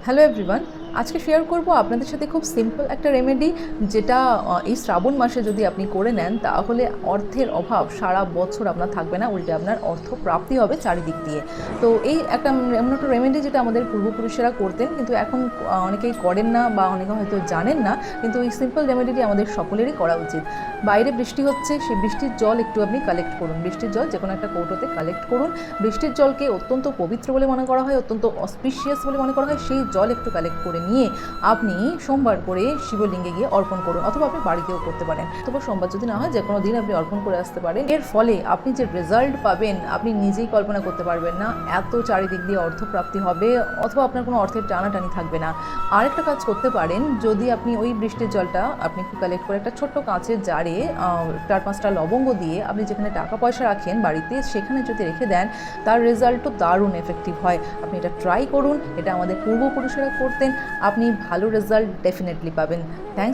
Hello everyone আজকে share করব আপনাদের সাথে খুব সিম্পল একটা রেমেডি যেটা এই শ্রাবণ মাসে যদি আপনি করে নেন, তাহলে অর্থের অভাব সারা বছর আপনার থাকবে না, উল্টে আপনার অর্থ প্রাপ্তি হবে চারিদিক দিয়ে। তো এই একটা এমন একটা রেমেডি যেটা আমাদের পূর্বপুরুষেরা করতেন, কিন্তু এখন অনেকেই করেন না বা অনেকে হয়তো জানেন না, কিন্তু এই সিম্পল রেমেডিটি আমাদের সকলেরই করা উচিত। বাইরে বৃষ্টি হচ্ছে, সেই বৃষ্টির জল একটু আপনি কালেক্ট করুন। বৃষ্টির জল যে কোনো একটা কৌটোতে কালেক্ট করুন। বৃষ্টির জলকে অত্যন্ত পবিত্র বলে মনে করা হয়, অত্যন্ত অসপিশিয়াস বলে মনে করা হয়, সেই জল একটু কালেক্ট করে নিয়ে আপনি সোমবার করে শিবলিঙ্গে গিয়ে অর্পণ করুন অথবা আপনি বাড়িতেও করতে পারেন। অথবা সোমবার যদি না হয় যে কোনো দিন আপনি অর্পণ করে আসতে পারেন। এর ফলে আপনি যে রেজাল্ট পাবেন, আপনি নিজেই কল্পনা করতে পারবেন না, এত চারিদিক দিয়ে অর্থপ্রাপ্তি হবে অথবা আপনার কোনো অর্থের টানাটানি থাকবে না। আরেকটা কাজ করতে পারেন, যদি আপনি ওই বৃষ্টির জলটা আপনি কালেক্ট করে একটা ছোট্ট কাঁচের জারে চার পাঁচটা লবঙ্গ দিয়ে আপনি যেখানে টাকা পয়সা রাখেন বাড়িতে, সেখানে যদি রেখে দেন, তার রেজাল্টও দারুণ এফেক্টিভ হয়। আপনি এটা ট্রাই করুন, এটা আমাদের পূর্বপুরুষেরা করতেন। আপনি ভালো রেজাল্ট ডেফিনেটলি পাবেন। থ্যাংকস